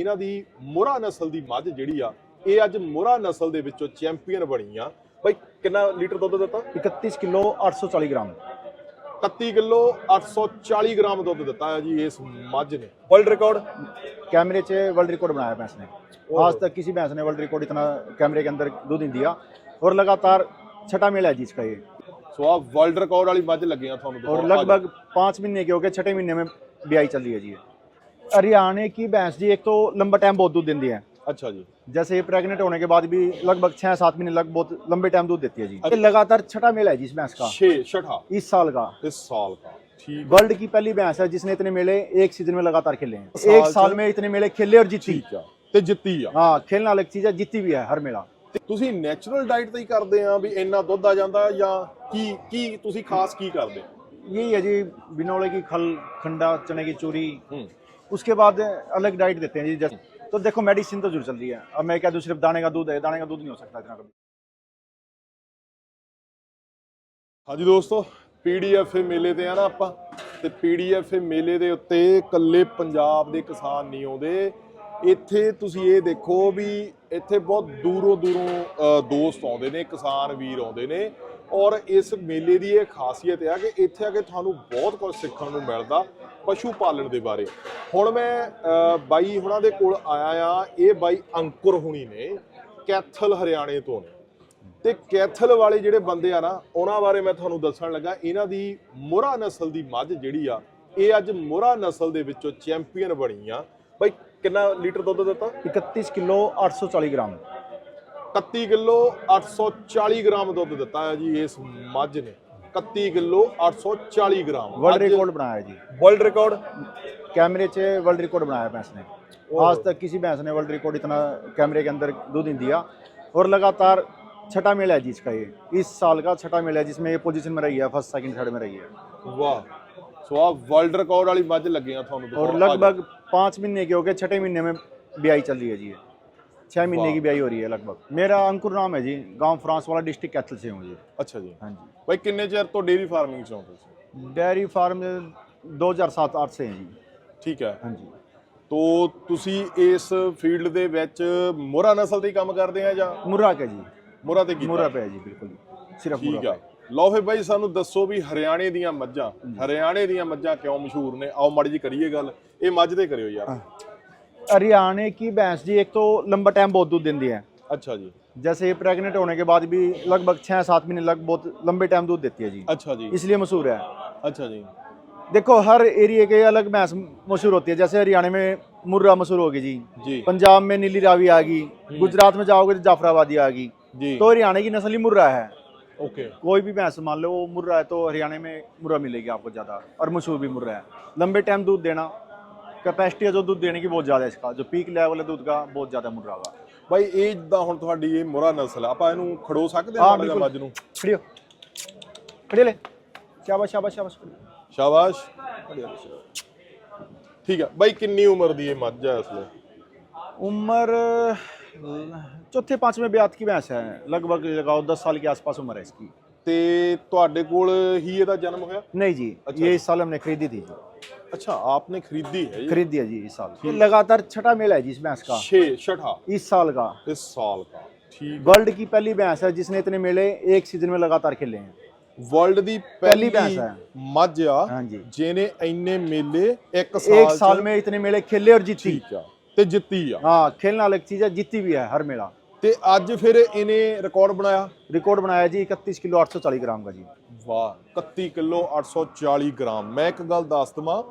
ਇਹਨਾਂ ਦੀ ਮੋਰਾ ਨਸਲ ਦੀ ਮੱਝ ਜਿਹੜੀ ਆ ਇਹ ਅੱਜ ਮੋਰਾ ਨਸਲ ਦੇ ਵਿੱਚੋਂ ਚੈਂਪੀਅਨ ਬਣੀ ਆ ਭਾਈ ਕਿੰਨਾ ਲੀਟਰ ਦੁੱਧ ਦਿੱਤਾ 31 ਕਿਲੋ 840 ਗ੍ਰਾਮ 31 ਕਿਲੋ 840 ਗ੍ਰਾਮ ਦੁੱਧ ਦਿੱਤਾ ਆ ਜੀ ਇਸ ਮੱਝ ਨੇ ਵਰਲਡ ਰਿਕਾਰਡ ਕੈਮਰੇ 'ਚ ਵਰਲਡ ਰਿਕਾਰਡ ਬਣਾਇਆ ਭੈਂਸ ਨੇ ਆਜ ਤੱਕ ਕਿਸੇ ਭੈਂਸ ਨੇ ਵਰਲਡ ਰਿਕਾਰਡ ਇਤਨਾ ਕੈਮਰੇ ਦੇ ਅੰਦਰ ਦੁੱਧ ਦਿੰਦੀ ਆ ਔਰ ਲਗਾਤਾਰ ਛਟਾ ਮਿਲਿਆ ਜੀ ਇਸਕਾ ਇਹ ਸੋ ਆ ਵਰਲਡ ਰਿਕਾਰਡ ਵਾਲੀ ਮੱਝ ਲੱਗੀਆਂ ਤੁਹਾਨੂੰ ਔਰ ਲਗਭਗ 5 ਮਹੀਨੇ ਕਿਉਂਕਿ ਛਟੇ ਮਹੀਨੇ ਮੇ ਵਿਆਹੀ ਚੱਲੀ ਹੈ ਜੀ हरियाणा की भैंस जी एक तो लंबा टाइम बहुत दूध देती है अच्छा जी जैसे प्रेग्नेंट होने के बाद भी लगभग छह सात महीने लग बहुत लंबे टाइम दूध देती है जी अच्छा। लगातार छठा मेला है जी इस भैंस का छह छठा इस साल का इस साल का ठीक वर्ल्ड की पहली भैंस है जिसने इतने मेले एक सीजन में लगातार खेले हैं एक साल में इतने मेले खेले और जीती ਠੀਕ ਆ ਤੇ ਜਿੱਤੀ ਆ हाँ खेलना अलग चीज है जीती भी है हर मेला ਤੇ ਤੁਸੀਂ ਨੈਚੁਰਲ ਡਾਈਟ ਤੇ ਹੀ ਕਰਦੇ ਆ ਵੀ ਇੰਨਾ ਦੁੱਧ ਆ ਜਾਂਦਾ ਜਾਂ ਕੀ ਕੀ ਤੁਸੀਂ ਖਾਸ ਕੀ ਕਰਦੇ ਆ यही है जी बिनौले की खल खंडा चने की चूरी हम्म उसके बाद अलग डाइट देते हैं जी जैसे तो देखो मेडिसिन तो जरूर चल रही है अब मैं क्या दूसरे दाने का दूध है दाने का दूध नहीं हो सकता इतना कभी ਹਾਂਜੀ ਦੋਸਤੋ ਪੀਡੀਐਫ ਮੇਲੇ ਤੇ ਆ ਨਾ ਆਪਾਂ ਤੇ ਪੀਡੀਐਫ ਮੇਲੇ ਦੇ ਉੱਤੇ ਇਕੱਲੇ ਪੰਜਾਬ ਦੇ ਕਿਸਾਨ ਨਹੀਂ ਆਉਂਦੇ ਇੱਥੇ ਤੁਸੀਂ ਇਹ ਦੇਖੋ ਵੀ ਇੱਥੇ ਬਹੁਤ ਦੂਰੋਂ ਦੂਰੋਂ ਦੋਸਤ ਆਉਂਦੇ ਨੇ ਕਿਸਾਨ ਵੀਰ ਆਉਂਦੇ ਨੇ ਔਰ ਇਸ ਮੇਲੇ ਦੀ ਇਹ ਖਾਸੀਅਤ ਹੈ ਕਿ ਇੱਥੇ ਆ ਕੇ ਤੁਹਾਨੂੰ ਬਹੁਤ ਕੁਝ ਸਿੱਖਣ ਨੂੰ ਮਿਲਦਾ ਪਸ਼ੂ ਪਾਲਣ ਦੇ ਬਾਰੇ ਹੁਣ ਮੈਂ ਬਾਈ ਹੁਣਾਂ ਦੇ ਕੋਲ ਆਇਆ ਆ ਇਹ ਬਾਈ ਅੰਕੁਰ ਹੁਣੀ ਨੇ ਕੈਥਲ ਹਰਿਆਣੇ ਤੋਂ ਤੇ ਕੈਥਲ ਵਾਲੇ ਜਿਹੜੇ ਬੰਦੇ ਆ ਨਾ ਉਹਨਾਂ ਬਾਰੇ ਮੈਂ ਤੁਹਾਨੂੰ ਦੱਸਣ ਲੱਗਾ ਇਹਨਾਂ ਦੀ ਮੋਰਾ ਨਸਲ ਦੀ ਮੱਝ ਜਿਹੜੀ ਆ ਇਹ ਅੱਜ ਮੋਰਾ ਨਸਲ ਦੇ ਵਿੱਚੋਂ ਚੈਂਪੀਅਨ ਬਣੀ ਆ ਬਾਈ ਕਿੰਨਾ ਲੀਟਰ ਦੁੱਧ ਦਿੱਤਾ 31 ਕਿਲੋ 840 ਗ੍ਰਾਮ 31 ਕਿਲੋ 840 ਗ੍ਰਾਮ ਦੁੱਧ ਦਿੱਤਾ ਹੈ ਜੀ ਇਸ ਮੱਝ ਨੇ 31 ਕਿਲੋ 840 ਗ੍ਰਾਮ ਵਰਲਡ ਰਿਕਾਰਡ ਬਣਾਇਆ ਜੀ ਵਰਲਡ ਰਿਕਾਰਡ ਕੈਮਰੇ 'ਚ ਵਰਲਡ ਰਿਕਾਰਡ ਬਣਾਇਆ ਭੈਂਸ ਨੇ ਆਜ ਤੱਕ ਕਿਸੇ ਭੈਂਸ ਨੇ ਵਰਲਡ ਰਿਕਾਰਡ ਇਤਨਾ ਕੈਮਰੇ ਦੇ ਅੰਦਰ ਦੁੱਧ ਨਹੀਂ ਦਿਆ ਔਰ ਲਗਾਤਾਰ ਛਟਾ ਮੇਲਾ ਜੀ ਇਸਕਾ ਇਹ ਇਸ ਸਾਲ ਦਾ ਛਟਾ ਮੇਲਾ ਜਿਸ ਮੇ ਪੋਜੀਸ਼ਨ ਮੇ ਰਹੀ ਹੈ ਫਸਟ ਸੈਕਿੰਡ ਥਰਡ ਮੇ ਰਹੀ ਹੈ ਵਾਹ ਸੋ ਆ ਵਰਲਡ ਰਿਕਾਰਡ ਵਾਲੀ ਮੱਝ ਲੱਗੇ ਆ ਤੁਹਾਨੂੰ ਔਰ ਲਗਭਗ 5 ਮਹੀਨੇ ਕੇ ਹੋ ਗਏ ਛਟੇ ਮਹੀਨੇ ਮੇ ਬਿਆਈ ਚੱਲ ਰਹੀ ਹੈ ਜੀ छः महीने की ब्याई हो रही है लगभग ਮੇਰਾ ਅੰਕੁਰ ਨਾਮ ਹੈ ਜੀ ਗਾਂਵ ਫਰਾਂਸ ਵਾਲਾ ਡਿਸਟ੍ਰਿਕਟ ਕੈਥਲ ਸੇ ਹਾਂ ਜੀ ਅੱਛਾ ਜੀ ਹਾਂਜੀ ਬਾਈ ਕਿੰਨੇ ਚਿਰ ਤੋਂ ਡੇਰੀ ਫਾਰਮਿੰਗ ਚ ਹੋ ਤੁਸੀਂ ਡੇਰੀ ਫਾਰਮ 2007-8 ਸੇ ਹੈ ਜੀ ਠੀਕ ਹੈ ਹਾਂਜੀ ਤੋ ਤੁਸੀਂ ਇਸ ਫੀਲਡ ਦੇ ਵਿੱਚ ਮੁਰਾ ਨਸਲ ਦੇ ਕੰਮ ਕਰਦੇ ਆ ਜਾਂ ਮੁਰਾ ਕਾ ਜੀ ਮੁਰਾ ਤੇ ਕੀ ਮੁਰਾ ਪਿਆ ਜੀ ਬਿਲਕੁਲ ਸਿਰਫ ਮੁਰਾ ਆ ਪੇ ਲਓ ਫਿਰ ਬਾਈ ਸਾਨੂੰ ਦੱਸੋ ਵੀ ਹਰਿਆਣੇ ਦੀਆਂ ਮੱਝਾਂ ਹਰਿਆਣੇ ਦੀਆਂ ਮੱਝਾਂ ਕਿਉਂ ਮਸ਼ਹੂਰ ਨੇ ਆਓ ਮੜੀ ਜੀ ਕਰੀਏ ਗੱਲ ਇਹ ਮੱਝ ਦੇ ਕਰਿਓ ਯਾਰ हरियाणा की भैंस जी एक तो लंबा टाइम बहुत दूध देती है अच्छा जी जैसे प्रेग्नेंट होने के बाद भी लगभग छः सात महीने लग बहुत लंबे टाइम दूध देती है जी अच्छा जी इसलिए मशहूर है अच्छा जी देखो हर एरिया के अलग भैंस मशहूर होती है जैसे हरियाणा में मुर्रा मशहूर होगी जी जी पंजाब में नीली रावी आ गई गुजरात में जाओगे तो जाफराबादी आ गई जी तो हरियाणा की नस्ल ही मुर्रा है ओके कोई भी भैंस मान लो मुर्रा है तो हरियाणा में मुर्रा मिलेगी आपको ज़्यादा और मशहूर भी मुर्रा है लंबे टाइम दूध देना ਕੈਪੈਸਿਟੀ ਜੋ ਦੁੱਧ ਦੇਣੀ ਕੀ ਬਹੁਤ ਜ਼ਿਆਦਾ ਇਸਕਾ ਜੋ ਪੀਕ ਲੈਵਲ ਹੈ ਦੁੱਧ ਦਾ ਬਹੁਤ ਜ਼ਿਆਦਾ ਮੁਰਰਾ ਵਾ ਬਾਈ ਇਹ ਜਿੱਦਾਂ ਹੁਣ ਤੁਹਾਡੀ ਇਹ ਮੁਰਾ ਨਸਲ ਆਪਾਂ ਇਹਨੂੰ ਖੜੋ ਸਕਦੇ ਹਾਂ ਮਾਲਾ ਮੱਜ ਨੂੰ ਖੜਿਓ ਖੜਿਓ ਲੈ ਸ਼ਾਬਾਸ਼ ਸ਼ਾਬਾਸ਼ ਸ਼ਾਬਾਸ਼ ਖੜਿਓ ਸ਼ਾਬਾਸ਼ ਖੜਿਓ ਠੀਕ ਆ ਭਾਈ ਕਿੰਨੀ ਉਮਰ ਦੀ ਇਹ ਮੱਜ ਹੈ ਅਸਲੇ ਉਮਰ ਚੌਥੇ ਪੰਜਵੇਂ ਵਿਆਹ ਕੀ ਬੈਂਸ ਹੈ ਲਗਭਗ ਲਗਾਓ 10 ਸਾਲ ਕੇ ਆਸ-ਪਾਸ ਉਮਰ ਹੈ ਇਸਕੀ ਤੇ ਤੁਹਾਡੇ ਕੋਲ ਹੀ ਇਹਦਾ ਜਨਮ ਹੋਇਆ ਨਹੀਂ ਜੀ ਇਹ ਸਾਲ ਹਮਨੇ ਖਰੀਦੀ ਥੀ ਜੀ अच्छा आपने खरीदी है ये? खरीद दिया जी इस साल ये लगातार छठा मेला है जी इस भैंस का छह छठा इस साल का इस साल का ठीक वर्ल्ड की पहली भैंस है जिसने इतने मेले एक सीजन में लगातार खेले हैं वर्ल्ड दी पहली भैंस है ਮੱਝ ਆ ਹਾਂਜੀ। ਜਿਹਨੇ ਇੰਨੇ ਮੇਲੇ एक साल में इतने मेले खेले और जीती ठीक है ਤੇ ਜਿੱਤੀ ਆ हाँ खेलना अलग चीज है जीती भी है हर मेला ਤੇ ਅੱਜ ਫਿਰ ਇਹਨੇ ਰਿਕਾਰਡ ਬਣਾਇਆ ਰਿਕਾਰਡ ਬਣਾਇਆ ਜੀ 31 ਕਿਲੋ 840 ਗ੍ਰਾਮ ਦਾ ਜੀ ਵਾਹ 31 ਕਿਲੋ 840 ਗ੍ਰਾਮ ਮੈਂ ਇੱਕ ਗੱਲ ਦੱਸ ਦਵਾਂ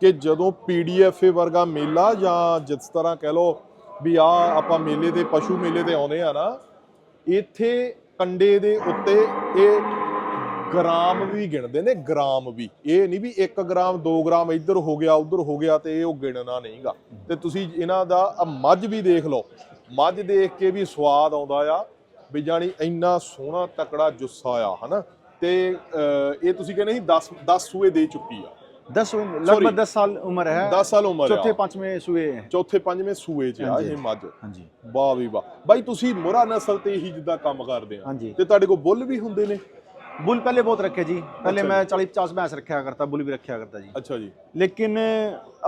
ਕਿ ਜਦੋਂ ਪੀਡੀਐਫਏ ਵਰਗਾ ਮੇਲਾ ਜਾਂ ਜਿਸ ਤਰ੍ਹਾਂ ਕਹਿ ਲੋ ਵੀ ਆ ਆਪਾਂ ਮੇਲੇ ਦੇ ਪਸ਼ੂ ਮੇਲੇ ਤੇ ਆਉਂਦੇ ਆ ਨਾ ਇੱਥੇ ਕੰਡੇ ਦੇ ਉੱਤੇ ਇਹ ਗ੍ਰਾਮ ਵੀ ਗਿਣਦੇ ਨੇ ਗ੍ਰਾਮ ਵੀ ਇਹ ਨਹੀਂ ਵੀ 1 ਗ੍ਰਾਮ 2 ਗ੍ਰਾਮ ਇੱਧਰ ਹੋ ਗਿਆ ਉੱਧਰ ਹੋ ਗਿਆ ਤੇ ਇਹ ਉਹ ਗਿਣਨਾ ਨਹੀਂਗਾ ਤੇ ਤੁਸੀਂ ਇਹਨਾਂ ਦਾ ਮੱਝ ਵੀ ਦੇਖ ਲਓ ਮੱਝ ਦੇਖ ਕੇ ਵੀ ਸਵਾਦ ਆਉਂਦਾ ਆ ਵੀ ਜਾਨੀ ਇੰਨਾ ਸੋਹਣਾ ਤਕੜਾ ਜੁੱਸਾ ਆ ਹਨਾ ਤੇ ਇਹ ਤੁਸੀਂ ਕਹਿੰਦੇ ਸੀ 10 10 ਸੂਏ ਦੇ ਚੁੱਕੀ ਆ 10 ਲਗਭਗ 10 ਸਾਲ ਉਮਰ ਹੈ 10 ਸਾਲ ਉਮਰ ਹੈ ਚੌਥੇ ਪੰਜਵੇਂ ਸੂਏ ਹੈ ਚੌਥੇ ਪੰਜਵੇਂ ਸੂਏ ਚ ਆ ਇਹ ਮੱਝ ਹਾਂਜੀ ਵਾਹ ਵੀ ਵਾਹ ਬਾਈ ਤੁਸੀਂ ਮੋਰਾ ਨਸਲ ਤੇ ਹੀ ਜਿੱਦਾਂ ਕੰਮ ਕਰਦੇ ਆ ਤੇ ਤੁਹਾਡੇ ਕੋਲ ਬੁੱਲ ਵੀ ਹੁੰਦੇ ਨੇ ਬੁੱਲ ਪਹਿਲੇ ਬਹੁਤ ਰੱਖੇ ਜੀ ਪਹਿਲੇ ਮੈਂ 40 50 ਮੈਸ ਰੱਖਿਆ ਕਰਤਾ ਬੁੱਲ ਵੀ ਰੱਖਿਆ ਕਰਤਾ ਜੀ ਅੱਛਾ ਜੀ ਲੇਕਿਨ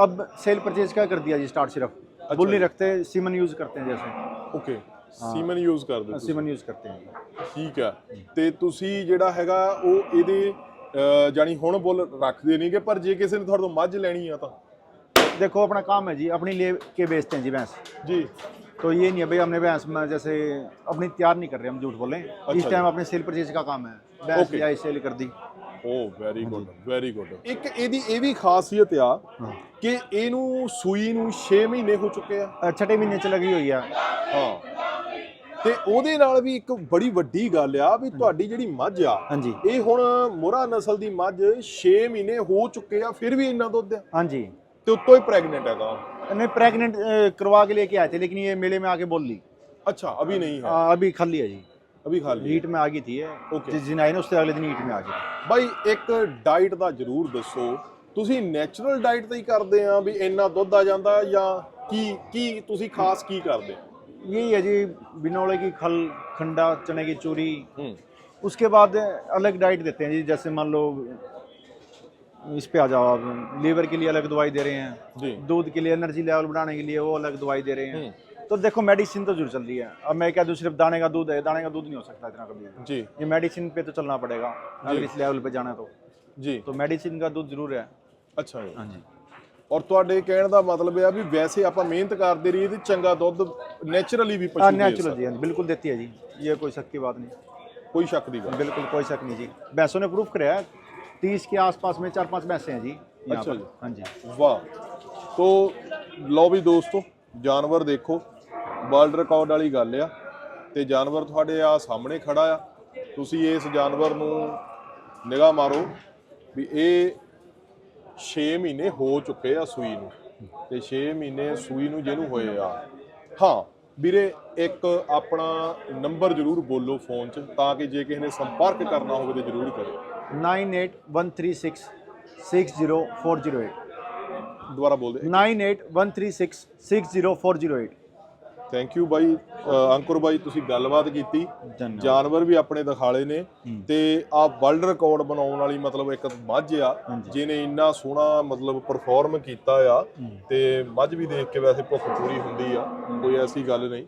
ਅਬ ਸੇਲ ਪਰਚੇਸ ਕਾ ਕਰ ਦਿਆ ਜੀ ਸਟਾਰਟ ਸਿਰਫ ਬੁੱਲ ਨਹੀਂ ਰੱਖਤੇ ਸੀਮਨ ਯੂਜ਼ ਕਰਤੇ हैं जैसे ਓਕੇ ਸੀਮਨ ਯੂਜ਼ ਕਰਦੇ ਹੋ ਸੀਮਨ ਯੂਜ਼ ਕਰਦੇ ਹਾਂ ਠੀਕ ਆ ਤੇ ਤੁਸੀਂ ਜਿਹੜਾ ਹੈਗਾ ਉਹ ਇਹਦੇ ਜਾਨੀ ਹੁਣ ਬੁੱਲ ਰੱਖਦੇ ਨਹੀਂਗੇ ਪਰ ਜੇ ਕਿਸੇ ਨੇ ਤੁਹਾਡੇ ਤੋਂ ਮੱਝ ਲੈਣੀ ਆ ਤਾਂ ਦੇਖੋ ਆਪਣਾ ਕੰਮ ਹੈ ਜੀ ਆਪਣੀ ਲੈ ਕੇ ਵੇਚਦੇ ਹਾਂ ਜੀ ਬੈਂਸ ਜੀ तो ये नहीं है भाई हमने भैंस में जैसे अपनी तैयार नहीं कर रहे हम झूठ बोले इस ਟਾਈਮ टाइम अपने सेल ਦਾ का काम है भैंस Okay. या सेल कर दी oh very good very good ਇੱਕ ਇਹਦੀ ਇਹ ਵੀ ਖਾਸੀਅਤ ਆ ਕਿ ਇਹਨੂੰ ਸੂਈ ਨੂੰ 6 ਮਹੀਨੇ ਹੋ ਚੁੱਕੇ ਆ 6 ਮਹੀਨੇ महीने ਲੱਗੀ ਹੋਈ हुई है ਹਾਂ ਤੇ ਉਹਦੇ ਨਾਲ ਵੀ ਇੱਕ ਬੜੀ ਵੱਡੀ ਗੱਲ ਆ ਵੀ ਤੁਹਾਡੀ ਜਿਹੜੀ ਮੱਝ ਆ ਹਾਂਜੀ ਇਹ ਹੁਣ ਮੋਰਾ ਨਸਲ ਦੀ ਮੱਝ 6 ਮਹੀਨੇ ਹੋ ਚੁੱਕੇ ਆ ਫਿਰ ਵੀ ਇੰਨਾ ਦੁੱਧ ਆ ਹਾਂਜੀ ਤੇ ਉੱਤੋਂ ਹੀ ਪ੍ਰੈਗਨੈਂਟ ਹੈਗਾ ਪ੍ਰੈਗਨੈਂਟ ਕਰਵਾ ਕੇ ਲੈ ਕੇ ਆਏ ਤੇ ਲੇਕਿਨ ਇਹ ਮੇਲੇ ਮੇ ਆ ਕੇ ਬੋਲੀ ਅੱਛਾ ਅਭੀ ਨਹੀਂ ਹੈ ਹਾਂ ਅਭੀ ਖਾਲੀ ਹੈ ਜੀ ਅਭੀ ਖਾਲੀ हीट में ਆ ਗਈ ਥੀ ਓਕੇ ਜਿਸ ਦਿਨ दिन आई ना उससे ਅਗਲੇ ਦਿਨ हीट में ਆ गई ਬਾਈ ਇੱਕ ਡਾਈਟ ਦਾ ਜ਼ਰੂਰ ਦੱਸੋ ਤੁਸੀਂ ਨੇਚਰਲ ਡਾਈਟ ਤੇ ਹੀ ਕਰਦੇ ਆ ਵੀ ਇੰਨਾ ਦੁੱਧ ਆ ਜਾਂਦਾ ਜਾਂ ਕੀ ਕੀ ਤੁਸੀਂ ਖਾਸ ਕੀ ਕਰਦੇ ਆ यही है जी बिनौले की खल खंडा चने की चूरी हम्म। उसके बाद अलग डाइट देते हैं जी जैसे मान लो इस पे आ जाओ आप लीवर के लिए अलग दवाई दे रहे हैं दूध के लिए एनर्जी लेवल बढ़ाने के लिए वो अलग दवाई दे रहे हैं हम्म। तो देखो मेडिसिन तो जरूर चल रही है अब मैं क्या सिर्फ दाने का दूध है दाने का दूध नहीं हो सकता इतना कभी जी ये मेडिसिन पे तो चलना पड़ेगा अगर इस लेवल पे जाना तो जी तो मेडिसिन का दूध जरूर है अच्छा हाँ जी ਔਰ ਤੁਹਾਡੇ ਕਹਿਣ ਦਾ ਮਤਲਬ ਇਹ ਆ ਵੀ ਵੈਸੇ ਆਪਾਂ ਮਿਹਨਤ ਕਰਦੇ ਰਹੀਏ ਤੇ ਚੰਗਾ ਦੁੱਧ ਨੇਚਰਲੀ ਵੀ ਪਸ਼ੂ ਦੇ नेचुरल ਜੀ हाँ ਬਿਲਕੁਲ देती ਹੈ ਜੀ ਇਹ ਕੋਈ शक ਬਾਤ ਨਹੀਂ ਕੋਈ ਸ਼ੱਕ ਦੀ ਗੱਲ ਬਿਲਕੁਲ ਕੋਈ ਸ਼ੱਕ ਨਹੀਂ ਜੀ ਬੈਸੋ ਨੇ ਪ੍ਰੂਫ ਕਰਿਆ 30 ਕੇ ਆਸ-ਪਾਸ ਮੇ ਚਾਰ ਪੰਜ ਬੈਸੇ ਹੈ ਜੀ ਅੱਛਾ ਜੀ जी। हाँ ਵਾਹ ਤੋਂ ਲੋ ਵੀ ਦੋਸਤੋ ਜਾਨਵਰ ਦੇਖੋ ਵਰਲਡ ਰਿਕਾਰਡ ਵਾਲੀ ਗੱਲ ਆ ਤੇ ਜਾਨਵਰ ਤੁਹਾਡੇ ਆ ਸਾਹਮਣੇ ਖੜਾ ਆ ਤੁਸੀਂ ਇਸ ਜਾਨਵਰ ਨੂੰ ਨਿਗਾਹ ਮਾਰੋ ਵੀ ਇਹ 6 ਮਹੀਨੇ ਹੋ ਚੁੱਕੇ ਆ ਸੂਈ ਨੂੰ ਤੇ 6 ਮਹੀਨੇ ਸੂਈ ਨੂੰ ਜਿਹਨੂੰ ਹੋਏ ਆ ਹਾਂ ਵੀਰੇ ਇੱਕ ਆਪਣਾ ਨੰਬਰ ਜ਼ਰੂਰ ਬੋਲੋ ਫੋਨ 'ਚ ਤਾਂ ਕਿ ਜੇ ਕਿਸੇ ਨੇ ਸੰਪਰਕ ਕਰਨਾ ਹੋਵੇ ਤੇ ਜ਼ਰੂਰ ਕਰੇ 9813660408 ਦੁਬਾਰਾ ਬੋਲ ਦੇ 9813660408 ਥੈਂਕ ਯੂ ਬਾਈ ਅੰਕੁਰ ਬਾਈ ਤੁਸੀਂ ਗੱਲਬਾਤ ਕੀਤੀ ਜਾਨਵਰ ਵੀ ਆਪਣੇ ਦਿਖਾਲੇ ਨੇ ਤੇ ਆ ਵਰਲਡ ਰਿਕਾਰਡ ਬਣਾਉਣ ਵਾਲੀ ਮਤਲਬ ਇੱਕ ਮੱਝ ਆ ਜਿਹਨੇ ਇੰਨਾ ਸੋਹਣਾ ਮਤਲਬ ਪਰਫਾਰਮ ਕੀਤਾ ਆ ਤੇ ਮੱਝ ਵੀ ਦੇਖ ਕੇ ਵੈਸੇ ਭੁੱਖ ਪੂਰੀ ਹੁੰਦੀ ਆ ਕੋਈ ਐਸੀ ਗੱਲ ਨਹੀਂ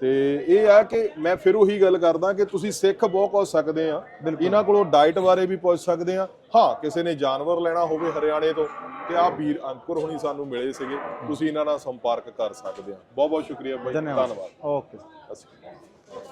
ਤੇ ਇਹ ਆ ਕਿ ਮੈਂ ਫਿਰ ਉਹੀ ਗੱਲ ਕਰਦਾ ਕਿ ਤੁਸੀਂ ਸਿੱਖ ਬਹੁਤ ਕੁਝ ਸਕਦੇ ਆ ਇਹਨਾਂ ਕੋਲੋਂ ਡਾਈਟ ਬਾਰੇ ਵੀ ਪੁੱਛ ਸਕਦੇ ਆ ਹਾਂ ਕਿਸੇ ਨੇ ਜਾਨਵਰ ਲੈਣਾ ਹੋਵੇ ਹਰਿਆਣੇ ਤੋਂ ਤੇ ਆ ਵੀਰ ਅੰਕੁਰ ਹੁਣੀ ਸਾਨੂੰ ਮਿਲੇ ਸੀਗੇ ਤੁਸੀਂ ਇਹਨਾਂ ਨਾਲ ਸੰਪਰਕ ਕਰ ਸਕਦੇ ਆ ਬਹੁਤ ਬਹੁਤ ਸ਼ੁਕਰੀਆ ਬਾਈ ਧੰਨਵਾਦ ਓਕੇ